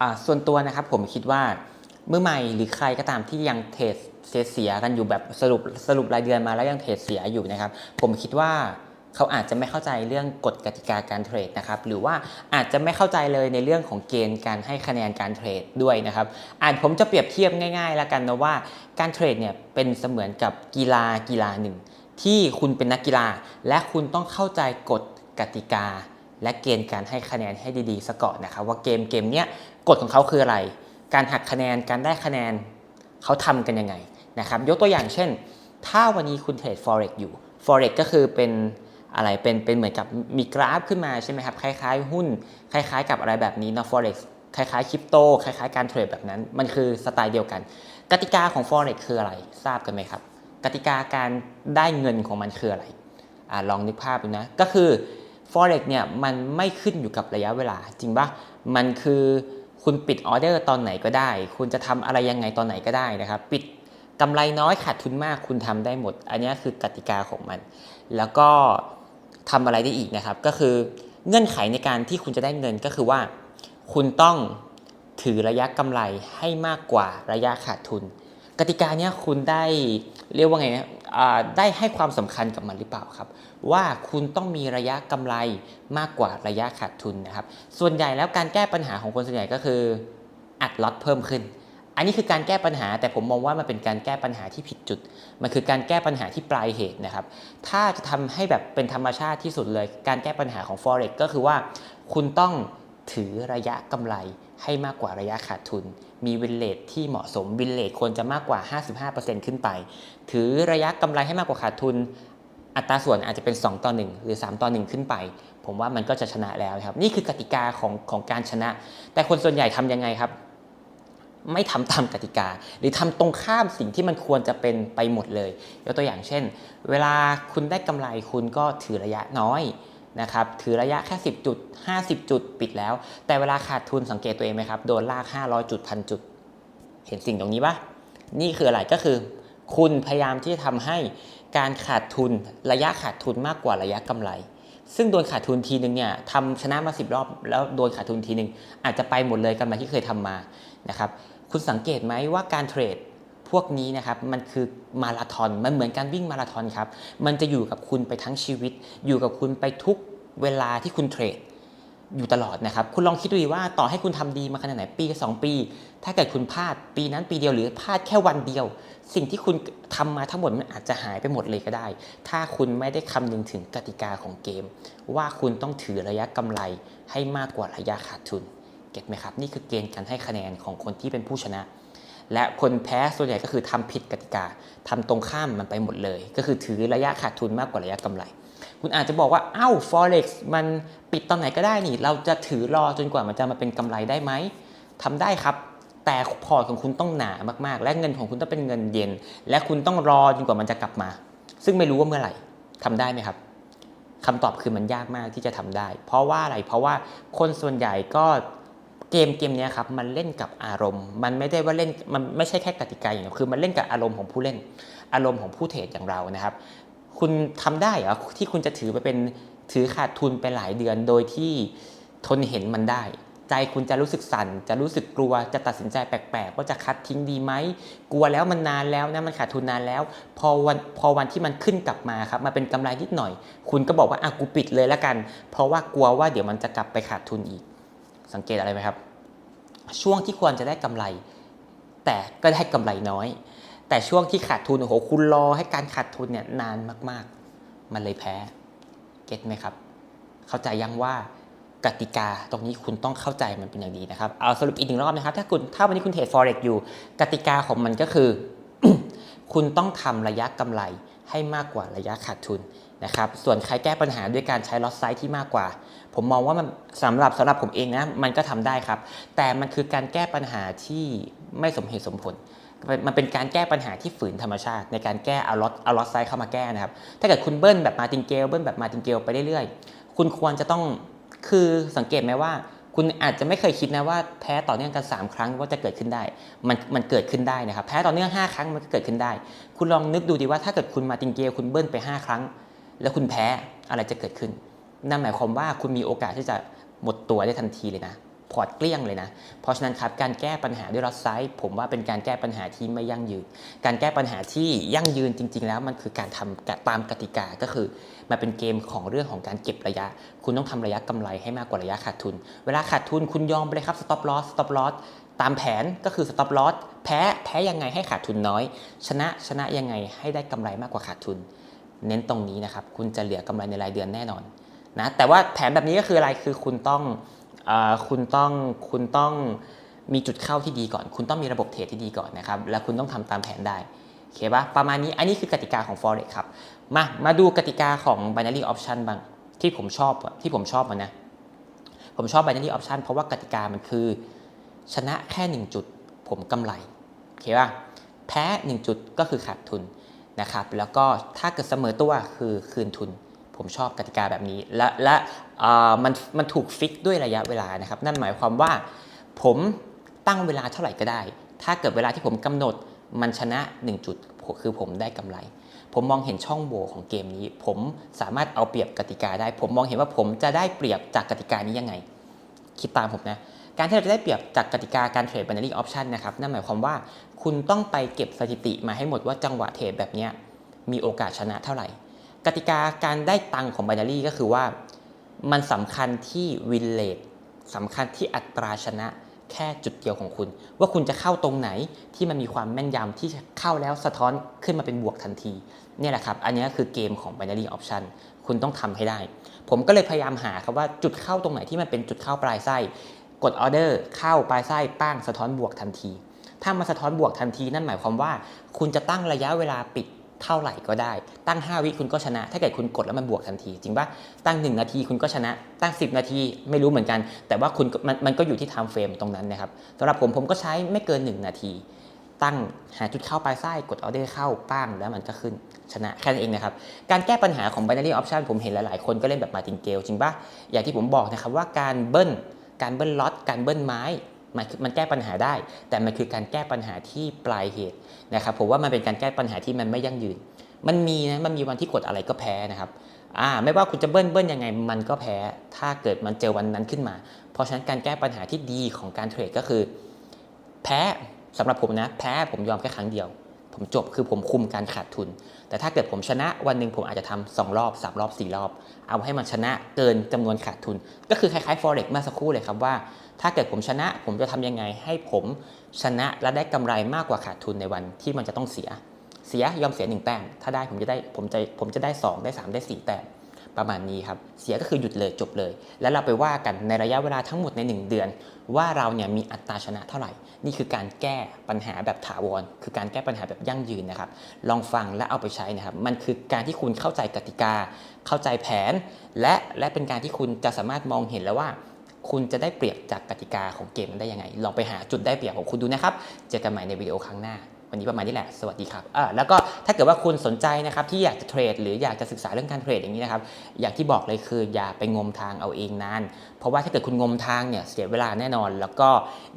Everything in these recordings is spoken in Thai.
อ่าส่วนตัวนะครับผมคิดว่าเมื่อใหม่หรือใครก็ตามที่ยังเทรดเสียกันอยู่แบบสรุปสรุปรายเดือนมาแล้วยังเทรดเสียอยู่นะครับ ผมคิดว่าเขาอาจจะไม่เข้าใจเรื่องกฎกติกาการเทรดนะครับหรือว่าอาจจะไม่เข้าใจเลยในเรื่องของเกณฑ์การให้คะแนนการเทรดด้วยนะครับอาจผมจะเปรียบเทียบง่ายๆแล้วกันนะว่าการเทรดเนี่ยเป็นเสมือนกับกีฬากีฬาหนึ่ง ที่คุณเป็นนักกีฬา และคุณต้องเข้าใจกฎกติกา และเกณฑ์การให้คะแนนให้ดีๆซะก่อนนะครับว่าเกมเกมเนี้ย กฎของเขาคืออะไร การหักคะแนนการได้คะแนนเขาทำกันยังไงนะครับยกตัวอย่างเช่น ถ้าวันนี้คุณเทรด forex อยู่ forex ก็คือเป็นอะไรเป็นเป็นเหมือนกับมีกราฟขึ้นมาใช่ไหมครับคล้ายๆ หุ้น คล้าย ๆ กับอะไรแบบนี้เนาะ forex คล้ายๆคริปโตคล้ายๆการเทรดแบบนั้น มันคือสไตล์เดียวกัน กติกาของ forex คืออะไรทราบกันไหมครับ กติกาการได้เงินของมันคืออะไรอลองนึกภาพดูนะ ก็คือ forex เนี่ยมันไม่ขึ้นอยู่กับระยะเวลา จริงปะมันคือ คุณปิดออเดอร์ตอนไหนก็ได้ คุณจะทำอะไรยังไงตอนไหนก็ได้นะครับ ปิดกำไรน้อยขาดทุนมากคุณทำได้หมด อันนี้คือกติกาของมัน แล้วก็ทำอะไรได้อีกนะครับ ก็คือเงื่อนไขในการที่คุณจะได้เงินก็คือว่า คุณต้องถือระยะกำไรให้มากกว่าระยะขาดทุน กติกาเนี้ยคุณได้เรียกว่าไงนะอ่าได้ให้ความสำคัญกับมันหรือเปล่าครับ ว่าคุณต้องมีระยะกำไรมากกว่าระยะขาดทุนนะครับ ส่วนใหญ่แล้วการแก้ปัญหาของคนส่วนใหญ่ก็คืออัดล็อตเพิ่มขึ้น อันนี้คือการแก้ปัญหาแต่ผมมองว่ามันเป็นการแก้ปัญหาที่ผิดจุด มันคือการแก้ปัญหาที่ปลายเหตุนะครับ ถ้าจะทำให้แบบเป็นธรรมชาติที่สุดเลย การแก้ปัญหาของ forex ก็คือว่าคุณต้อง ถือระยะกำไรให้มากกว่าระยะขาดทุน มีวินเลทที่เหมาะสมวินเลทควรจะมากกว่า 55%ขึ้นไป ถือระยะกำไรให้มากกว่าขาดทุน อัตราส่วนอาจจะเป็น 2 ต่อ 1 หรือ 3 ต่อ 1 ขึ้นไป ผมว่ามันก็จะชนะแล้วครับ นี่คือกติกาของของการชนะ แต่คนส่วนใหญ่ทำยังไงครับ ไม่ทำตามกติกา หรือทำตรงข้ามสิ่งที่มันควรจะเป็นไปหมดเลยยกตัวอย่างเช่น เวลาคุณได้กำไรคุณก็ถือระยะน้อย นะครับถือระยะแค่ 10 จุด 50 จุดปิดแล้ว แต่เวลาขาดทุนสังเกตตัวเองไหมครับ โดนลาก 500 จุดพันจุด เห็นสิ่งตรงนี้ปะนี่คืออะไรก็คือ คุณพยายามที่จะทำให้การขาดทุนระยะขาดทุนมากกว่าระยะกำไร ซึ่งโดนขาดทุนทีนึงเนี่ยทำชนะมา 10 รอบ แล้วโดนขาดทุนทีนึงอาจจะไปหมดเลยกำไรที่เคยทำมานะครับคุณสังเกตไหมว่าการเทรด พวกนี้นะครับมันคือมาราธอนมันเหมือนการวิ่งมาราธอนครับมันจะอยู่กับคุณไปทั้งชีวิต อยู่กับคุณไปทุกเวลาที่คุณเทรดอยู่ตลอดนะครับ คุณลองคิดดูว่าต่อให้คุณทำดีมาขนาดไหนปี2ปี ถ้าเกิดคุณพลาดปีนั้นปีเดียวหรือพลาดแค่วันเดียว สิ่งที่คุณทำมาทั้งหมดมันอาจจะหายไปหมดเลยก็ได้ ถ้าคุณไม่ได้คำนึงถึงกติกาของเกม ว่าคุณต้องถือระยะกำไรให้มากกว่าระยะขาดทุน เก็ตไหมครับ นี่คือเกณฑ์การให้คะแนนของคนที่เป็นผู้ชนะ และคนแพ้ส่วนใหญ่ก็คือทำผิดกติกาทำตรงข้ามมันไปหมดเลย ก็คือถือระยะขาดทุนมากกว่าระยะกำไร คุณอาจจะบอกว่า เอ้า forex มันปิดตอนไหนก็ได้นี่ เราจะถือรอจนกว่ามันจะมาเป็นกำไรได้ไหมทำได้ครับ แต่พอร์ตของคุณต้องหนามากๆ และเงินของคุณต้องเป็นเงินเย็น และคุณต้องรอจนกว่ามันจะกลับมา ซึ่งไม่รู้ว่าเมื่อไหร่ทำได้ไหมครับคำตอบคือมันยากมากที่จะทำได้ เพราะว่าอะไรเพราะว่าคนส่วนใหญ่ก็ เกมเกมนี้ครับมันเล่นกับอารมณ์ มันไม่ได้ว่าเล่นมันไม่ใช่แค่กติกาอย่างเดียวคือมันเล่นกับอารมณ์ของผู้เล่น อารมณ์ของผู้เทรดอย่างเรานะครับ คุณทำได้เหรอที่คุณจะถือไปเป็นถือขาดทุนไปหลายเดือนโดยที่ทนเห็นมันได้ ใจคุณจะรู้สึกสั่น จะรู้สึกกลัวจะตัดสินใจแปลกๆว่าจะคัดทิ้งดีไหมกลัวแล้วมันนานแล้วนะมันขาดทุนนานแล้ว พอวันพอวันที่มันขึ้นกลับมาครับมาเป็นกำไรนิดหน่อย คุณก็บอกว่าอะกูปิดเลยแล้วกัน เพราะว่ากลัวว่าเดี๋ยวมันจะกลับไปขาดทุนอีก สังเกตอะไรไหมครับ ช่วงที่ควรจะได้กำไร แต่ก็ได้กำไรน้อย แต่ช่วงที่ขาดทุนโอ้โหคุณรอให้การขาดทุนเนี่ยนานมากๆ มันเลยแพ้เก็ตไหมครับ เข้าใจยังว่ากติกาตรงนี้คุณต้องเข้าใจมันเป็นอย่างดีนะครับ เอาสรุปอีกหนึ่งรอบนะครับ ถ้าคุณถ้าวันนี้คุณเทรด forex อยู่ กติกาของมันก็คือ คุณต้องทำระยะกำไรให้มากกว่าระยะขาดทุน นะครับส่วนใครแก้ปัญหาด้วยการใช้ loss size ที่มากกว่า ผมมองว่ามันสำหรับสำหรับผมเองนะมันก็ทำได้ครับ แต่มันคือการแก้ปัญหาที่ไม่สมเหตุสมผล มันเป็นการแก้ปัญหาที่ฝืนธรรมชาติ ในการแก้เอาล็อตเอาล็อตไซด์เข้ามาแก้นะครับ ถ้าเกิดคุณเบิ้ลแบบมาติงเกลเบิ้ลแบบมาติงเกลไปเรื่อยๆ คุณควรจะต้องคือสังเกตไหมว่า คุณอาจจะไม่เคยคิดนะว่าแพ้ต่อเนื่องกัน 3 ครั้งว่าจะเกิดขึ้นได้ มันมันเกิดขึ้นได้นะครับ แพ้ต่อเนื่อง 5 ครั้งมันก็เกิดขึ้นได้ คุณลองนึกดูดีว่าถ้าเกิดคุณมาติงเกลคุณเบิ้ลไป 5 ครั้ง แล้วคุณแพ้อะไรจะเกิดขึ้น นั่นหมายความว่าคุณมีโอกาสที่จะหมดตัวได้ทันทีเลยนะ พอร์ตเกลี้ยงเลยนะ เพราะฉะนั้นครับการแก้ปัญหาด้วยรัดไซด์ผมว่าเป็นการแก้ปัญหาที่ไม่ยั่งยืน การแก้ปัญหาที่ยั่งยืนจริง ๆ แล้วมันคือการทำตามกติกาก็คือมันเป็นเกมของเรื่องของการเก็บระยะ คุณต้องทำระยะกำไรให้มากกว่าระยะขาดทุน เวลาขาดทุนคุณยอมไปเลยครับ stop loss stop loss ตามแผนก็คือ stop loss แพ้ แพ้ยังไงให้ขาดทุนน้อย ชนะ ชนะยังไงให้ได้กำไรมากกว่าขาดทุน เน้นตรงนี้นะครับ คุณจะเหลือกำไรในรายเดือนแน่นอนนะแต่ว่าแผนแบบนี้ก็คืออะไรคือคุณต้องอคุณต้องคุณต้องมีจุดเข้าที่ดีก่อน คุณต้องมีระบบเทรดที่ดีก่อนนะครับ แล้วคุณต้องทำตามแผนได้โอเคปะประมาณนี้อันนี้คือกติกาของ forex ครับ มามาดูกติกาของ binary option บ้างที่ผมชอบอะที่ผมชอบมันนะ ผมชอบ binary option เพราะว่ากติกามันคือ ชนะแค่ 1 จุด ผมกำไรโอเคป่ะแพ้ 1 จุดก็คือขาดทุน นะครับแล้วก็ถ้าเกิดเสมอตัวคือคืนทุน ผมชอบกติกาแบบนี้ และและมันมันถูกฟิกด้วยระยะเวลานะครับนั่นหมายความว่า ผมตั้งเวลาเท่าไหร่ก็ได้ ถ้าเกิดเวลาที่ผมกำหนดมันชนะ 1 จุดคือผมได้กำไร ผมมองเห็นช่องโหว่ของเกมนี้ ผมสามารถเอาเปรียบกติกาได้ ผมมองเห็นว่าผมจะได้เปรียบจากกติกานี้ยังไง คิดตามผมนะ การที่เราจะได้เปรียบจากกติกาการเทรด binary option นะครับนั่นหมายความว่าคุณต้องไปเก็บสถิติมาให้หมดว่าจังหวะเทรดแบบนี้มีโอกาสชนะเท่าไหร่ กติกาการได้ตังของ binary ก็คือว่า มันสำคัญที่ win rate สำคัญที่อัตราชนะแค่จุดเดียวของคุณ ว่าคุณจะเข้าตรงไหนที่มันมีความแม่นยำที่เข้าแล้วสะท้อนขึ้นมาเป็นบวกทันทีนี่แหละครับ อันนี้คือเกมของ binary option คุณต้องทำให้ได้ ผมก็เลยพยายามหาครับว่าจุดเข้าตรงไหนที่มันเป็นจุดเข้าปลายไส้ กดออเดอร์เข้าปลายไส้ป้างสะท้อนบวกทันที ถ้ามาสะท้อนบวกทันทีนั่นหมายความว่า คุณจะตั้งระยะเวลาปิดเท่าไหร่ก็ได้ ตั้ง 5 วิคุณก็ชนะ ถ้าเกิดคุณกดแล้วมันบวกทันที จริงปะตั้ง 1 นาทีคุณก็ชนะ ตั้ง 10 นาทีไม่รู้เหมือนกัน แต่ว่าคุณมันมันก็อยู่ที่ time frame ตรงนั้นนะครับสำหรับผมผมก็ใช้ไม่เกิน 1 นาที ตั้งหาจุดเข้าปลายไส้กดออเดอร์เข้าป้างแล้วมันก็ขึ้นชนะแค่นั้นเองนะครับ การแก้ปัญหาของ binary option ผมเห็นหลาย ๆ คนก็เล่นแบบมาตินเกลจริงปะอย่างที่ผมบอกนะครับว่าการเบิ้ล การเบิ้ลล็อตการเบิ้ลไม้มันมันแก้ปัญหาได้ แต่มันคือการแก้ปัญหาที่ปลายเหตุนะครับผมว่ามันเป็นการแก้ปัญหาที่มันไม่ยั่งยืน มันมีนะมันมีวันที่กดอะไรก็แพ้นะครับอ่าไม่ว่าคุณจะเบิ้ลเบิ้ลยังไงมันก็แพ้ถ้าเกิดมันเจอวันนั้นขึ้นมา เพราะฉะนั้นการแก้ปัญหาที่ดีของการเทรดก็คือ แพ้สำหรับผมนะ แพ้ผมยอมแค่ครั้งเดียว ผมจบคือผมคุมการขาดทุน แต่ถ้าเกิดผมชนะวันหนึ่งผมอาจจะทำสองรอบสามรอบสี่รอบ เอาให้มันชนะเกินจำนวนขาดทุน ก็คือคล้ายๆ forex เมื่อสักครู่เลยครับว่า ถ้าเกิดผมชนะผมจะทำยังไงให้ผมชนะและได้กำไรมากกว่าขาดทุนในวันที่มันจะต้องเสีย เสียยอมเสียหนึ่งแต้มถ้าได้ผมจะได้ผมจะผมจะได้ 2 ได้ 3 ได้ 4 แต้ม ประมาณนี้ครับ เสียก็คือหยุดเลยจบเลย แล้วเราไปว่ากันในระยะเวลาทั้งหมดใน 1 เดือน ว่าเราเนี่ยมีอัตราชนะเท่าไหร่ นี่คือการแก้ปัญหาแบบถาวร คือการแก้ปัญหาแบบยั่งยืนนะครับ ลองฟังและเอาไปใช้นะครับ มันคือการที่คุณเข้าใจกติกา เข้าใจแผน และและเป็นการที่คุณจะสามารถมองเห็นแล้วว่าคุณจะได้เปรียบจากกติกาของเกมมันได้ยังไง ลองไปหาจุดได้เปรียบของคุณดูนะครับ เจอกันใหม่ในวิดีโอครั้งหน้า วันนี้ประมาณนี้แหละ สวัสดีครับอ่าแล้วก็ถ้าเกิดว่าคุณสนใจนะครับที่อยากจะเทรดหรืออยากจะศึกษาเรื่องการเทรดอย่างนี้นะครับ อย่างที่บอกเลยคืออย่าไปงมทางเอาเองนาน เพราะว่าถ้าเกิดคุณงมทางเนี่ยเสียเวลาแน่นอน แล้วก็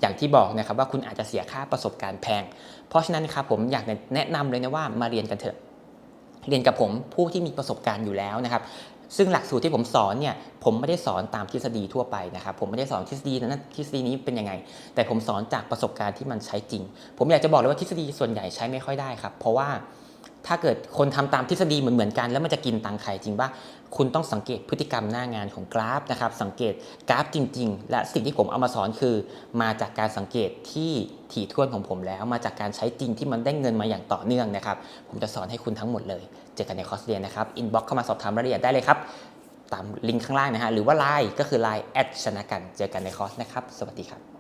อย่างที่บอกนะครับว่าคุณอาจจะเสียค่าประสบการณ์แพง เพราะฉะนั้นครับผมอยากแนะนำเลยนะว่ามาเรียนกันเถอะเรียนกับผมผู้ที่มีประสบการณ์อยู่แล้วนะครับ ซึ่งหลักสูตรที่ผมสอนเนี่ยผมไม่ได้สอนตามทฤษฎีทั่วไปนะครับผมไม่ได้สอนทฤษฎีนั้นทฤษฎีนี้เป็นยังไง แต่ผมสอนจากประสบการณ์ที่มันใช้จริง ผมอยากจะบอกเลยว่าทฤษฎีส่วนใหญ่ใช้ไม่ค่อยได้ครับ เพราะว่า ถ้าเกิดคนทำตามทฤษฎีเหมือนเหมือนๆกัน แล้วมันจะกินตังค์ใครจริงป่ะคุณต้องสังเกตพฤติกรรมหน้างานของกราฟนะครับสังเกตกราฟจริง ๆ และสิ่งที่ผมเอามาสอนคือ มาจากการสังเกตที่ถี่ถ้วนของผมแล้ว มาจากการใช้จริงที่มันได้เงินมาอย่างต่อเนื่องนะครับผมจะสอนให้คุณทั้งหมดเลยเจอกันในคอร์สเรียนนะครับอินบ็อกเข้ามาสอบถามรายละเอียดได้เลยครับตามลิงก์ข้างล่างนะฮะหรือว่า Line ก็คือ Line แอดชนะกันเจอกันในคอร์สนะครับ สวัสดีครับ